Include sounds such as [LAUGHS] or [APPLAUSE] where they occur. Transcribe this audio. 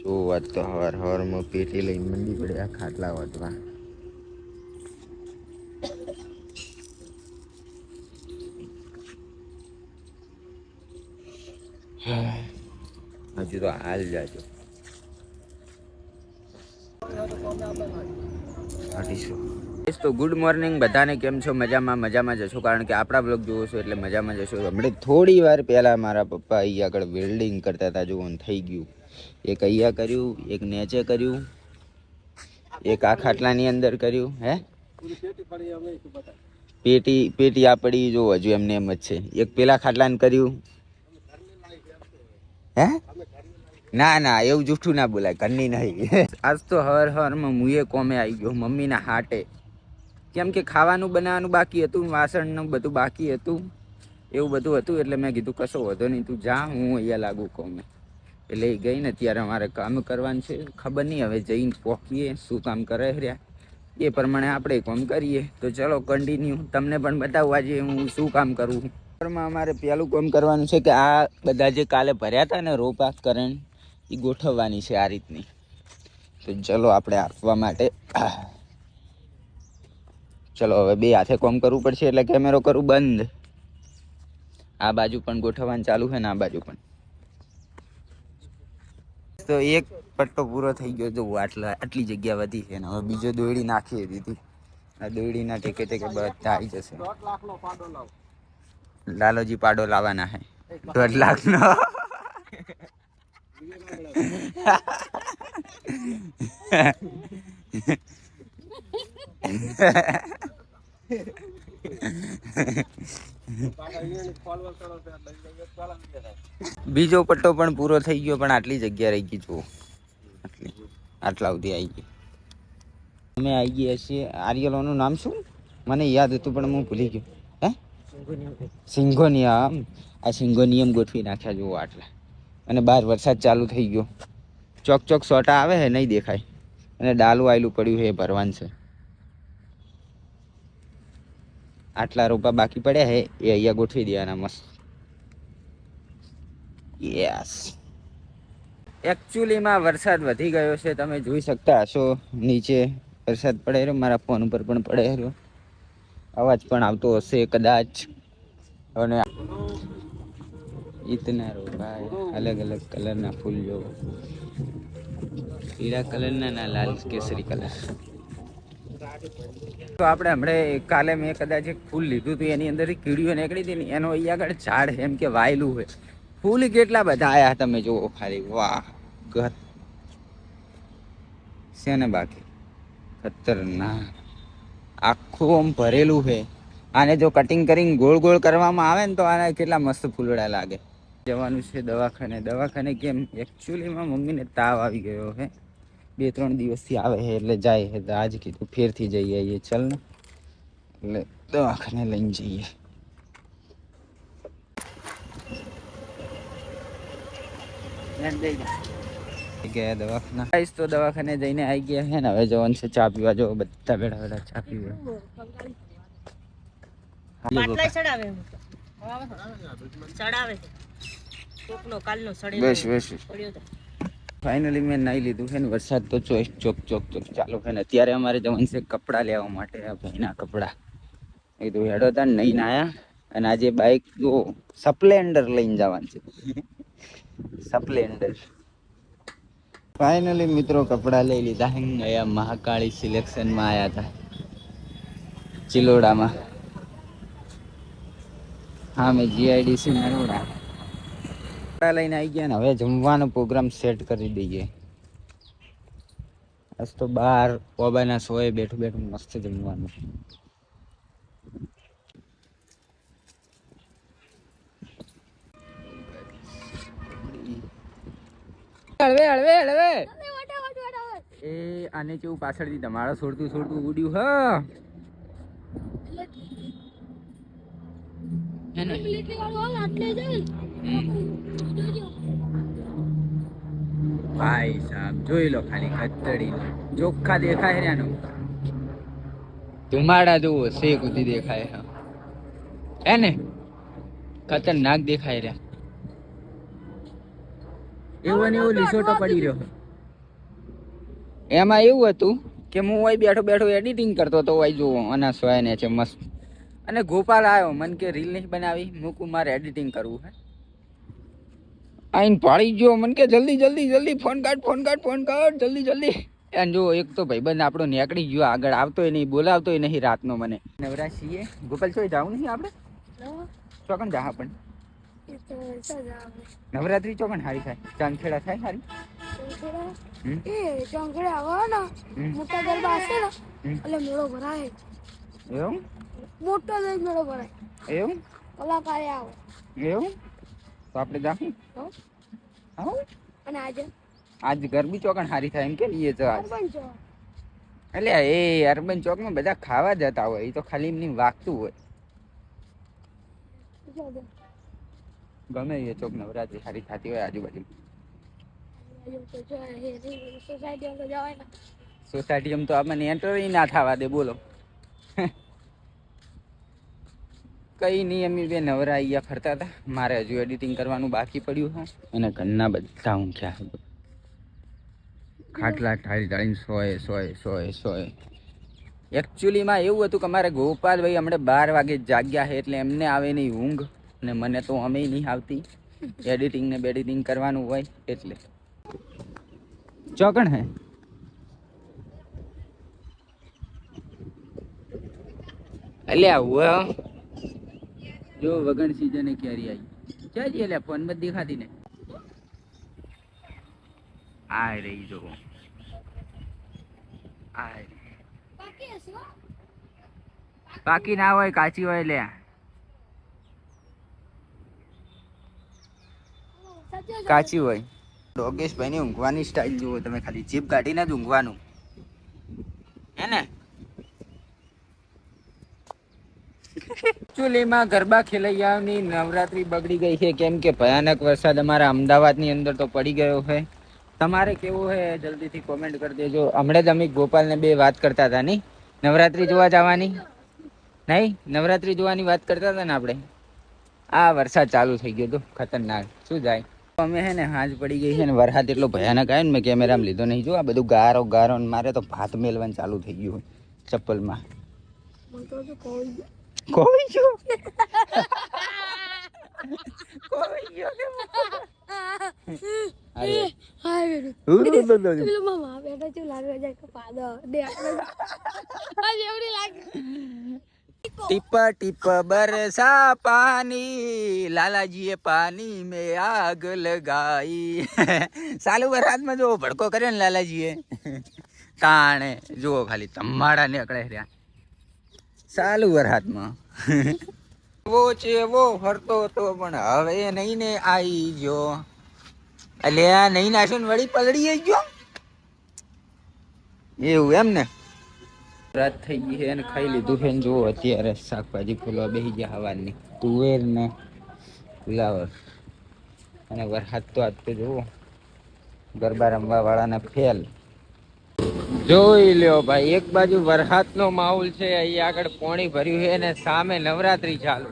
જો વાત તો હવાર હવારમાં પેટી લઈને મંડી પડે આ ખાટલા વધવા હજુ તો હાલ જાજો. તો ગુડ મોર્નિંગ બધાને કેમ છો? મજામાં મજામાં જશો કારણ કે આપણા બ્લોગ જોવો છો એટલે મજામાં જશો હમણાં થોડી વાર પહેલાં મારા પપ્પા અહીંયા આગળ વેલ્ડિંગ કરતા હતા. જોવાનું થઈ ગયું. એક અહીંયા કર્યું, એક નેચે કર્યું, એક આ ખાટલાની અંદર કર્યું, હે? પેટી પેટી આ પડી જો હજુ એમને એમ જ છે. એક પેલા ખાટલાને કર્યું. હે? ના ના, એવું જૂઠું ના બોલાય, ઘરની નહીં. [LAUGHS] આજ તો હર હરમાં મુએ કોમે આવી ગયો, મમ્મીના હાટે. કેમ કે ખાવાનું બનાવવાનું બાકી હતું, વાસણનું બધું બાકી હતું, એવું બધું હતું, એટલે મેં કીધું કશો વધો નહીં, તું જા, હું અહીંયા લાગુ કોમે. એટલે એ ગઈ ને ત્યારે અમારે કામ કરવાનું છે. ખબર નહીં, હવે જઈને પહોંચીએ શું કામ કરે રહ્યા. એ પ્રમાણે આપણે કામ કરીએ. તો ચલો કન્ટિન્યુ તમને પણ બતાવવા આજે હું શું કામ કરું ઘરમાં અમારે પહેલું કામ કરવાનું છે કે આ બધા જે કાલે ભર્યા હતા ને રોપા કરણ એ ગોઠવવાની છે આ રીતની. તો ચલો આપણે આપવા માટે ચલો હવે બે હાથે કોમ કરવું પડશે એટલે કેમેરો કરું બંધ. આ બાજુ પણ ગોઠવવાનું ચાલુ છે ને આ બાજુ પણ. તો એક પટ્ટો પૂરો થઈ ગયો. જો આટલા, આટલી જગ્યા વધી છે અને હવે બીજો દોયડી નાખી દીધી. આ દોયડીના ટેકે ટેકે બધા આવી જશે. લાલોજી પાડો લાવવાના હે દોઢ લાખ નો [LAUGHS] બીજો પટ્ટો પણ પૂરો થઈ ગયો, પણ આટલી જગ્યા રહી ગઈ જુઓ આટલી, આટલા સુધી આવી ગઈ. અમે આવી ગયા છીએ. આર્યલોનું નામ શું? મને યાદ હતું, પણ હું ભૂલી ગયો. હે? સિંગોનિયમ આ સિંગોનિયમ ગોઠવી નાખ્યા જુઓ આટલા. અને બહાર વરસાદ ચાલુ થઈ ગયો. ચોક ચોક સોટા આવે હે, નહીં દેખાય. અને ડાલું આયલું પડ્યું છે એ ભરવાન છે. આટલા રોપા બાકી પડ્યા હે, એ અહીંયા ગોઠવી દેવાના મસ્ત. યસ એકચ્યુઅલીમાં વરસાદ વધી ગયો છે, તમે જોઈ શકતા હશો. નીચે વરસાદ પડે રહ્યો, મારા ફોન ઉપર પણ પડે રહ્યો. અવાજ પણ આવતો હશે કદાચ. અને ઇતના રોપા અલગ અલગ કલરના ફૂલ જો પીળા કલરના ના લાલ કેસરી કલર તો આપણે હમણાં કાલે મેં કદાચ એક ફૂલ લીધું હતું, એની અંદર કીડીઓ નીકળી હતી ને, એનો અહીંયા આગળ ઝાડ એમ કે વાયેલું હોય ફૂલ કેટલા બધા આયા તમે જુઓ ખાલી, વાહ ઘર છે ને બાકી? ખતરનાક. આખું આમ ભરેલું છે. આને જો કટિંગ કરીને ગોળ ગોળ કરવામાં આવે ને તો આના કેટલા મસ્ત ફૂલડા લાગે. જવાનું છે દવાખાને. દવાખાને કેમ? એકચ્યુઅલીમાં મમ્મીને તાવ આવી ગયો છે. બે ત્રણ દિવસથી આવે છે એટલે જાય છે. તો આજ કીધું ફેરથી જઈએ આવીએ ચલ ને. એટલે દવાખાને લઈને જઈએ. ગયા દવાખાના. આવીશ તો દવાખાને જઈને આવી ગયા છે ને હવે જવાનું છે ચા પીવા. જો બધા બેઠા બેઠા ચા પીવા. બેસ બેસ. ફાઇનલી મેં નાઈ લીધું છે ને, વરસાદ તો ચોક ચોક ચોક ચોક ચાલુ છે ને. અત્યારે અમારે જવાનું છે કપડાં લેવા માટે ભાઈના કપડાં. એ તો હેડો હતા નહીં નાયા અને આજે બાઇક જો સપ્લેન્ડર લઈને જવાનું છે. સપ્લેન્ડર ફાઇનલી મિત્રો કપડાં લઈ લીધા હે અહીંયા મહાકાળી સિલેક્શનમાં આવ્યા હતા. ચિલોડામાં. હા, મેં જીઆઈડીસી નરોડા કપડાં લઈને આવી ગયા ને હવે જમવાનો પ્રોગ્રામ સેટ કરી દઈએ. આજ તો બાર ઓબાના સોએ બેઠું બેઠું મસ્ત જમવાનું. હળવે હળવે હળવે. એ આને કેવું પાછળથી તમારો છોડતું છોડતું ઉડ્યું હા. હે ને ભાઈ સાહેબ જોઈ લો ખાલી ખતડી ચોખ્ખા દેખાય રહ્યા નું ધુમાડા જુઓ શેક કુદી દેખાય હા હે ને? ખતરનાક દેખાય રહ્યા. એવો ને એવો લીસોટો પડી રહ્યો. એમાં એવું હતું કે હું હોય બેઠો બેઠો એડિટિંગ કરતો હતો હોય જુઓ અના સોય ને છે મસ્ત. અને ગોપાલ આવ્યો મન કે રીલ નહીં બનાવી મૂકું મારે એડિટિંગ કરવું હે. આઈને પાડી ગયો. મન કે જલ્દી જલ્દી જલ્દી ફોન કાઢ ફોન કાઢ ફોન કાઢ જલ્દી જલ્દી. અને જો એક તો ભાઈબંધ આપણો નીકળી ગયો. આગળ આવતોય નહીં બોલાવતોય નહીં રાતનો મને. નવરા છીએ ગોપાલ ચોય જાવું નહીં આપણે? ચોકન જા પણ. નવરાત્રી ચોકન હારી થાય. ચાંદખેડા થાય હારી? એ મોટા ગરબા હશે ને. એટલે મેળો ભરાય. એવું? મોટો મેળો ભરાય. એવું? કલાકારે આવે. એવું? તો આપણે જાશું હો? આવું? અને આજે? આજ ગરબી ચોકણ હારી થાય એમ કે લઈએ જો એટલે એ અર્બન ચોકમાં બધા ખાવા જતા હોય એ તો ખાલી એમની વાગતું હોય. ગમે એ ચોક નવરાત્રી સારી થતી હોય આજુબાજુ. સોસાયટી તો જો એ રી- સોસાયટીમાં તો જવાય ને. સોસાયટીમાં તો આપણને એન્ટર ના થવા દે બોલો. કઈ નહીં અમે બે નવરા અહીંયા ફરતા હતા. મારે હજુ એડિટિંગ કરવાનું બાકી પડ્યું છે. અને ઘરના બધા ઊંઘ્યા છે ખાટલા ટાળી ટાળીને સોય સોય સોય સોય. એકચ્યુઅલીમાં એવું હતું કે મારે ગોપાલભાઈ હમણાં બાર વાગે જાગ્યા છે એટલે એમને આવે નહીં ઊંઘ. અને મને તો અમે નહીં આવતી. એડિટિંગ ને બેડિટિંગ કરવાનું હોય એટલે. ચોકણ હે? અલ્યા હુઆ જો વગણ સીઝને કેરી આવી? ચાજી એટલે ફોનમાં દેખાતી ને. આ રહી જો. આ બાકી પાકી ના હોય કાચી હોય લે. કાચી હોય. યોગેશભાઈ ની ઊંઘવાની સ્ટાઇલ જુઓ તમે ખાલી જીભ કાઢીને જ ઊંઘવાનું. હે ને? એકચ્યુઅલીમાં ગરબા ખેલૈયાઓની નવરાત્રી બગડી ગઈ છે. કેમ કે ભયાનક વરસાદ અમારા અમદાવાદની અંદર તો પડી ગયો છે. તમારે કેવું છે? જલ્દીથી કોમેન્ટ કરી દેજો. હમણાં જ અમે ગોપાલને બે વાત કરતા હતા નહીં? નવરાત્રી જોવા જવાની? નહીં? નવરાત્રી જોવાની વાત કરતા હતા ને આપણે? આ વરસાદ ચાલુ થઈ ગયો હતો ખતરનાક. શું જાય? અમે હે ને હાજ પડી ગઈ છે ને, વરસાદ એટલો ભયાનક આવ્યો ને, મેં કેમેરામાં લીધો નહીં. જો આ બધું ગારો ગારો મારે તો ભાત મેલવાનું ચાલુ થઈ ગયું ચપ્પલમાં. કોઈ જ. કોઈ અરે બેટું. મામા બેટા કે પાદો દે ટીપ ટીપ બરસા પાની લાલાજીએ પાની મેં આગ લગાઈ સાલુ વરસાદમાં જો ભડકો કર્યો ને લાલાજીએ તાણે જુઓ ખાલી તમારા નીકળે રહ્યા સાલું વરસાદમાં [LAUGHS] વો છે ફરતો હતો પણ હવે નહીં ને આવી ગયો. એટલે આ નહીં નાખ્યો ને વળી પલળી ગયો? એવું એમ ને? રાત થઈ ગઈ છે અને ખાઈ લીધું છે ને જુઓ અત્યારે શાકભાજી ફૂલવા બેસી ગયા હવાની તુવેર ને ફુલાવર. અને વરસાદ તો આજ તો જુઓ ગરબા રમવા વાળાને ફેલ. જોઈ લ્યો ભાઈ, એક બાજુ વરસાદનો માહોલ છે અહીંયા આગળ પોણી ભર્યું છે અને સામે નવરાત્રી ચાલુ.